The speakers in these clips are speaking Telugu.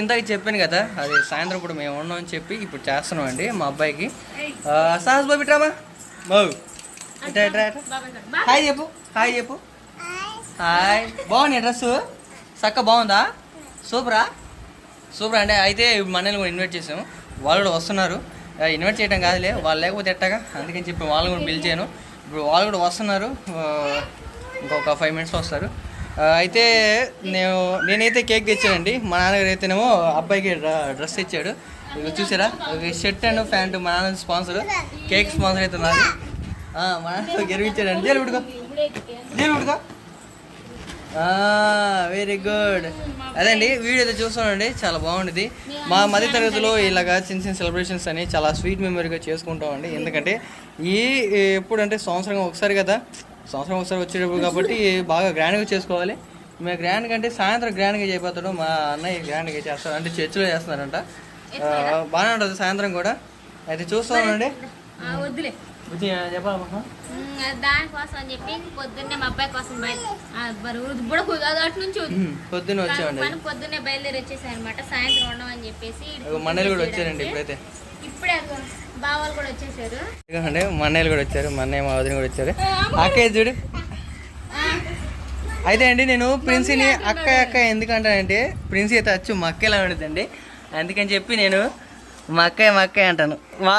ఇందాక చెప్పాను కదా అది సాయంత్రం ఇప్పుడు మేము ఉన్నామని చెప్పి ఇప్పుడు చేస్తున్నాం అండి మా అబ్బాయికి. సాహస్ బాబు ఇట్రామా? బాబు. ఇట్రా ఇట్రా హాయ్ చెప్పు హాయ్ చెప్పు. హాయ్. బాగుంది డ్రెస్ చక్క బాగుందా? సూపరా? సూపర్ అంటే అయితే మనల్ని కూడా ఇన్వైట్ చేసాము వాళ్ళు కూడా వస్తున్నారు. ఇన్వైట్ చేయడం కాదులే వాళ్ళు లేకపోతే ఎట్టగా? అందుకని చెప్పి వాళ్ళని కూడా పిలిచాను. ఇప్పుడు వాళ్ళు కూడా వస్తున్నారు. ఇంకొక ఫైవ్ మినిట్స్లో వస్తారు. అయితే నేను నేనైతే కేక్ తెచ్చానండి. మా నాన్నగారు అయితేనేమో అబ్బాయికి డ్రెస్ ఇచ్చాడు. చూసారా? షర్ట్ అండ్ ప్యాంటు మా నాన్న స్పాన్సర్. కేక్ స్పాన్సర్ అయితే నాది. మా నాన్న గెలిపించాడండి జైలు పెట్టుకో జైలు పెట్టుకో వెరీ గుడ్ అదండి వీడియో అయితే చూస్తానండి చాలా బాగుండేది మా మధ్య తరగతిలో ఇలాగా చిన్న చిన్న సెలబ్రేషన్స్ అని చాలా స్వీట్ మెమరీగా చేసుకుంటామండి. ఎందుకంటే ఈ ఎప్పుడంటే సంవత్సరం ఒకసారి కదా సంవత్సరం ఒకసారి వచ్చేటప్పుడు కాబట్టి బాగా గ్రాండ్గా చేసుకోవాలి. మేము గ్రాండ్ కంటే సాయంత్రం గ్రాండ్గా చేయబోతాడు మా అన్నయ్య గ్రాండ్గా చేస్తారు అంటే చర్చిలో చేస్తున్నారంట ఆ, బాగానే ఉంటుంది సాయంత్రం కూడా. అయితే చూస్తామండి దానికోసం అని చెప్పి పొద్దున్నే మా అబ్బాయి కోసం అటు పొద్దున్న వచ్చామండి. మనం పొద్దున్నే బయలుదేరి వచ్చేసాయి అనమాట. సాయంత్రం ఉండమని చెప్పేసి మండలి కూడా వచ్చారండి ఇప్పుడైతే. ఇప్పుడే బావాలు కూడా వచ్చేసారు. ఇదిగోండి మా అన్నయ్యలు కూడా వచ్చారు మా అన్నయ్య మా వదిన కూడా వచ్చారు. అక్కయ్య చూడు. అయితే అండి నేను ప్రిన్సీని అక్క అక్క ఎందుకంటానంటే ప్రిన్సీ అయితే అచ్చు మా అక్కలా ఉండదండి. అందుకని చెప్పి నేను మా అక్కయ్య మా అక్కయ్య అంటాను. మా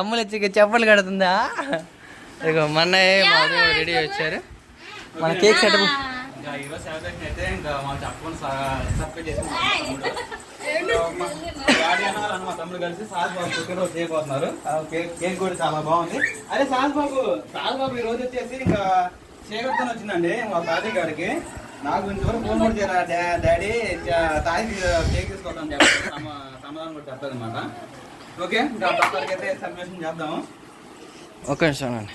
అమ్మలు వచ్చి చెప్పలు కడుతుందా? ఇదిగో మా అన్నయ్య మా వదిన రెడీ వచ్చారు. మన కేక్ సెట్ మా తమ్ముడు. కలిసి సాస్ బాబు పుట్టినరోజు చేయబోతున్నారు కేక్ కూడా చాలా బాగుంది. అరే సాస్ బాబు సాస్ బాబు ఈ రోజు వచ్చేసి ఇంకా చేకూరుతో వచ్చిందండి మా తాతయ్య గారికి. నాకు ఇంతవరకు ఫోన్ కూడా చేయరా డా- డాడీ తాయి కేక్ తీసుకోవడం చెప్పి సమ- సమాధానం కూడా చెప్తాది అనమాట ఓకే ఇంకా ప్రస్తుతానికి అయితే సెలబ్రేషన్ చేద్దాము. ఒక్క నిమిషం అండి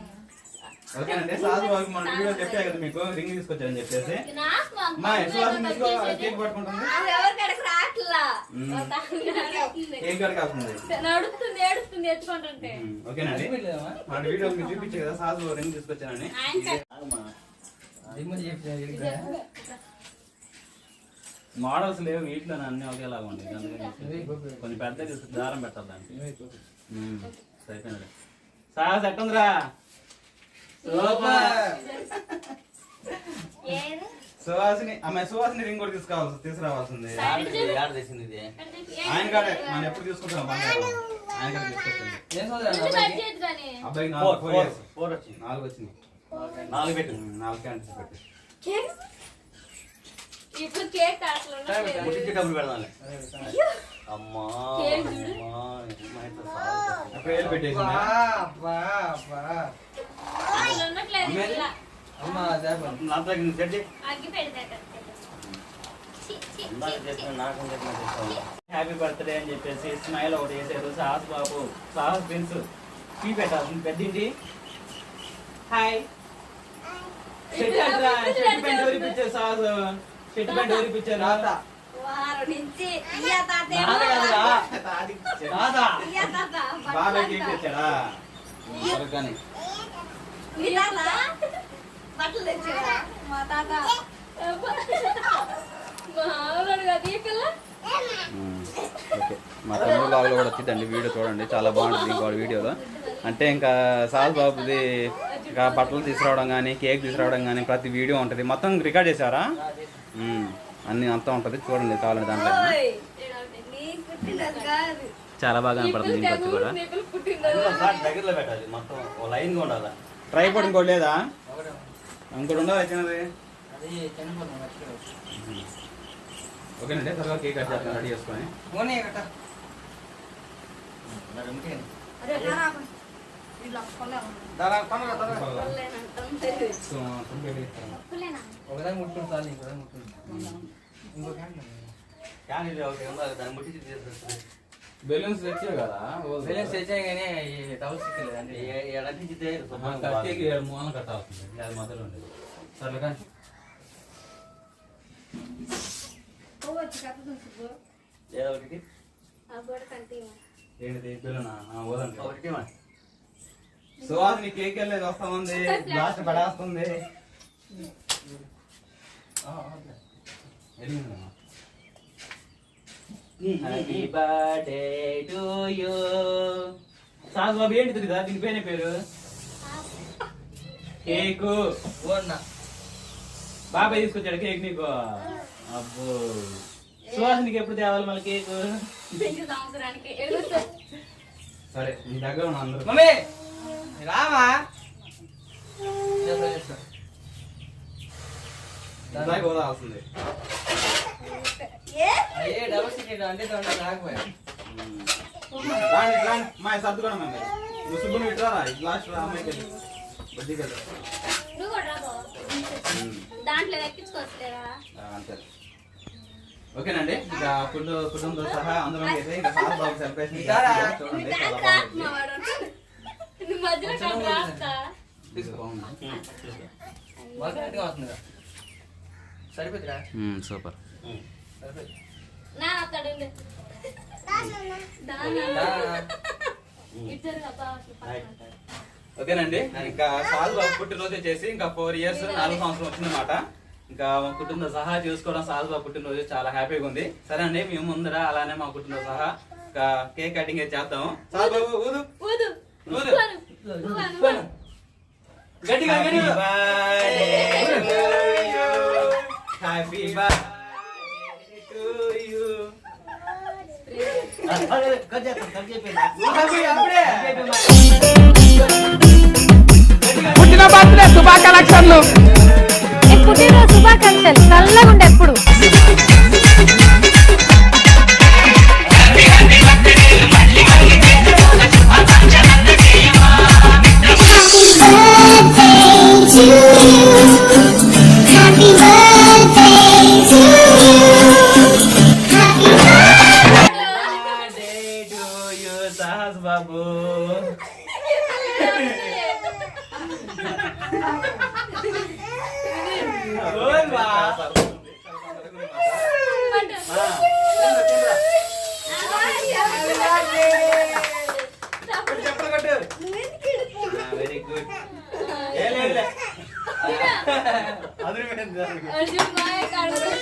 ఓకేనండి సాధు బాబు మన వీడియో చెప్పా కదా మీకు రింగ్ తీసుకొచ్చారని చెప్పేసి. మా యశ్వాసం తీసుకో. కేక్ పట్టుకుంటుంది. కేక్ ఓకేనండి మన వీడియో మీకు చూపించే కదా సాధు రింగ్ తీసుకొచ్చానని మోడల్స్ లేవు వీటిలో అన్ని ఒకేలాగా ఉంటాయి అందుకని కొంచెం పెద్ద దారం పెట్టాలి దానికి. సరిపోయింది సాహస్ ఎట్టుందిరా సూపర్ ఏది? సుహాసిని అమ్మాయి సుహాసిని రింగ్ కూడా తీసుకురావాల్సి తీసుకురావాల్సింది. ఆయన కాడే మనం ఎప్పుడు తీసుకుంటాం? ఆయన కాడ తీసుకొచ్చింది. అబ్బాయికి? నాలుగు వచ్చింది. నాలుగు పెట్టు. నాలుగు క్యాండిల్స్ పెట్టి. ఇప్పుడు కేక్ డబ్బులు పెడదాంలే. అమ్మా కేక్ చూడు. అమ్మా, మా హ్యాపీ బర్త్డే అని చెప్పేసి స్మైల్ ఒకటి వేసారు సాహస్ బాబు సాహస్ ప్రిన్స్ టీ పెట్టాల్సింది పెద్దింటి హాయ్ షెట్ అంటరా షెట్ పెంట్ సాహస్ షెట్ బాబాయ్ కేక్. తెచ్చాడా బట్టలు మా తాత. మామూలు కాదు ఈ పిల్ల? ఓకే. మా తమ్ముడు బ్లాగ్లో కూడా వచ్చిందండి వీడియో చూడండి. చాలా బాగుంటుంది ఇంకో వీడియోలో. అంటే ఇంకా సాల్ బాబుది ఇంకా బట్టలు తీసుకురావడం కానీ కేక్ తీసుకురావడం కానీ ప్రతి వీడియో ఉంటుంది. మొత్తం రికార్డ్ చేశారా. అన్ని అంతా ఉంటుంది. చూడండి కావాలంటే దాంట్లో చాలా బాగా కనపడుతుంది దీనికి వచ్చి కూడా. దగ్గరలో పెట్టాలి. మొత్తం ఓ లైన్గా ఉండాలి? ట్రైపోర్డ్ ఇంకోటి లేదా? ఇంకోటి ఉండాలి చిన్నది? ఓకేనండి త్వరగా కేక్ కట్ చేస్తాను రెడీ చేసుకొని. అరే రా ఇలా కొలేమా సో, తొమ్మిది ఇస్తాను. ఒకదాని ముట్టుకుని చాలు ఇంకోదాని ముట్టుకుని ఇంకో క్యాండిల్ కానీ ఇది ఒకటి దాన్ని ముట్టించి తీసుకొస్తుంది బెలూన్స్ తెచ్చావు కదా? బెలూన్స్ తెచ్చాయి కానీ లేదు అంటే ఎడకించితే కట్టేకి ఏడు మూలన కట్టాల్సింది అది మధ్యలో ఉండేది. సర్లే కానీ. ఏదో ఒకటి. ఏంటిది? బెలూనా వదండి ఒకటి సుహాస్ నీ కేక్ వెళ్ళేది వస్తా ఉంది లాస్ట్ పడేస్తుంది. వెళ్ళిందమ్మా. హ్యాపీ బర్త్డే టు యూ సాగు బాబు ఏంటి తెలియదా దీని పేరే పేరు? కేకు. ఓన్నా బాబాయ్ తీసుకొచ్చాడు కేక్ నీకు. అబ్బో. సుహాస్ నీకు ఎప్పుడు తేవాలి మళ్ళీ కేకు? సరే నీ దగ్గర ఉన్న అందరూ. మమ్మీ! రామా? చేస్తా, చేస్తా. అయ్యే డబుల్ స్టిక్ అంటే తొందర రాకపోయా రాండి రాండి మా సర్దుకోవడం అండి నువ్వు సుబ్బుని విట్రారా లాస్ట్ రా అమ్మాయికి వెళ్ళి బుద్ధి కదా నువ్వు కూడా రాబో దాంట్లో ఎక్కించుకోవచ్చులేరా అంతే ఓకేనండి ఇంకా ఫుడ్ కుటుంబంతో సహా అందరం అయితే ఇంకా సార్ బాబు సెలబ్రేషన్? చూడండి చాలా బాగుంది సూపర్. సరిపోతుంది ఓకేనండి. ఇంకా సాల్ బాబు పుట్టినరోజు వచ్చేసి ఇంకా ఫోర్ ఇయర్స్ నాలుగు సంవత్సరం వచ్చిందన్నమాట. ఇంకా మా కుటుంబ సహా చేసుకోవడం సాల్ బాబు పుట్టినరోజు చాలా హ్యాపీగా ఉంది. సరే అండి మేము ముందర అలానే మా కుటుంబ సహా ఇంకా కేక్ కటింగ్ అయితే చేద్దాము. సాల్ బాబు ఊదు. ఊదు. ఊదు. గట్టిగా హ్యాపీ పుట్టిన బర్త్డే శుభాకాంక్షలు. పుట్టినరోజు శుభాకాంక్షలు? చల్లగా ఉండే ఎప్పుడు వెరీ గుడ్ అర్జున్ బాయ్ కడుగుతా.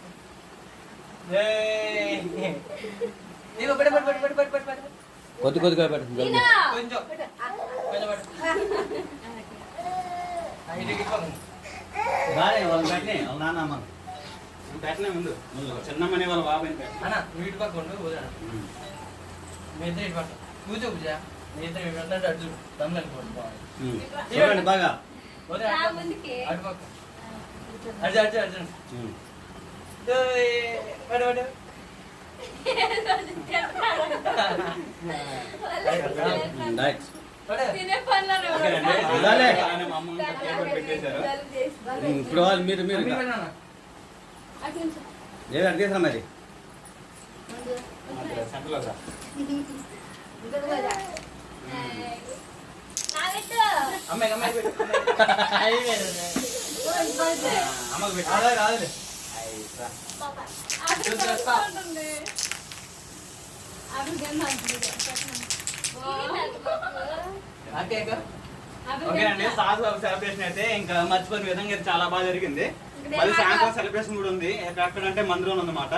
కొద్ది కొద్దిగా పెట్టండి కొంచెం. కొంచెం. బాగా వాళ్ళు పెట్టినాయి వాళ్ళ నాన్న అమ్మ. పెట్టినా ముందు చిన్నమ్మని వాళ్ళ బాబాయ్ అన్న నువ్వు ఇటు పక్క ఉండు వదిలేనా మీ ఇద్దరు ఇటు పక్క. కూర్చో పూజ. మీ ఇద్దరు ఇటు పక్క. అటు చూడు. దమ్ములు వెళ్ళిపోతుంది బాగుంది చూడండి బాగా. వదిలే, అటు పక్క. అటు పక్క. ఇప్పుడు వాళ్ళు మీరు మీరు. ఏది అడిగేసా మరి అమ్మాయికి పెట్టు. అమ్మకి పెట్టు. అదే రాదులే ఓకేనండి సాధు బాబు సెలబ్రేషన్ అయితే ఇంకా మర్చిపోయిన విధంగా ఇది చాలా బాగా జరిగింది. మళ్ళీ సాయంత్రం సెలబ్రేషన్ కూడా ఉంది. ఎక్కడంటే మందిరంలో ఉందన్నమాట.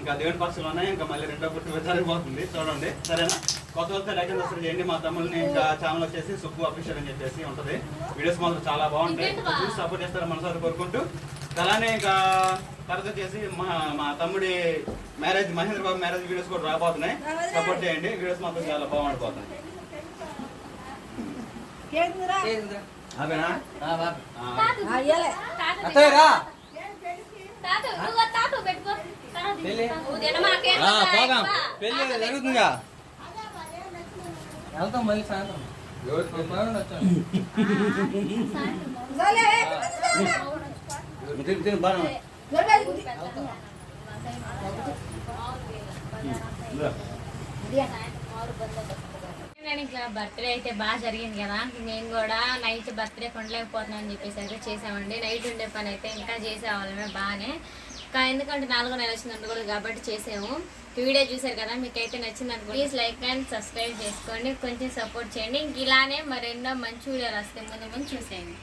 ఇంకా దేవుడి పక్షులు ఉన్నాయి ఇంకా మళ్ళీ రెండో పుట్టి జరిగిపోతుంది. చూడండి. సరేనా? కొత్త కొత్త లైక్ అసలు చేయండి. మా తమ్ముల్ని ఇంకా ఛానల్ వచ్చేసి సుబ్బు అఫీషియల్ అని చెప్పేసి ఉంటది. వీడియోస్ మాత్రం చాలా బాగుంటాయి. సపోర్ట్ చేస్తారని మనసారి కోరుకుంటూ అలానే ఇంకా తర్వాత వచ్చేసి మా మా తమ్ముడి marriage Mahendra Babu marriage videos కూడా రాబోతున్నాయి. సపోర్ట్ చేయండి. వీడియోస్ మాత్రం చాలా బాగుండిపోతున్నాయి. పెళ్ళి. జరుగుతుందిగా. వెళ్తాం మళ్ళీ సాయంత్రం. రేపు బర్త్డే అయితే బాగా జరిగింది కదా. మేము కూడా నైట్ బర్త్డే కొండలేకపోతున్నాం అని చెప్పేసి అయితే చేసామండి. నైట్ ఉండే పని అయితే ఇంకా చేసేవాళ్ళమే బాగానే ఇంకా ఎందుకంటే నాలుగో నెల వచ్చిందంటే కూడా కాబట్టి చేసాము. వీడియో చూసారు కదా మీకు అయితే నచ్చింది అనుకో ప్లీజ్ లైక్ అండ్ సబ్స్క్రైబ్ చేసుకోండి. కొంచెం సపోర్ట్ చేయండి. ఇంక ఇలానే మరెన్నో మంచి వీడియోలు వస్తాయి. ముందు ముందు చూసేయండి.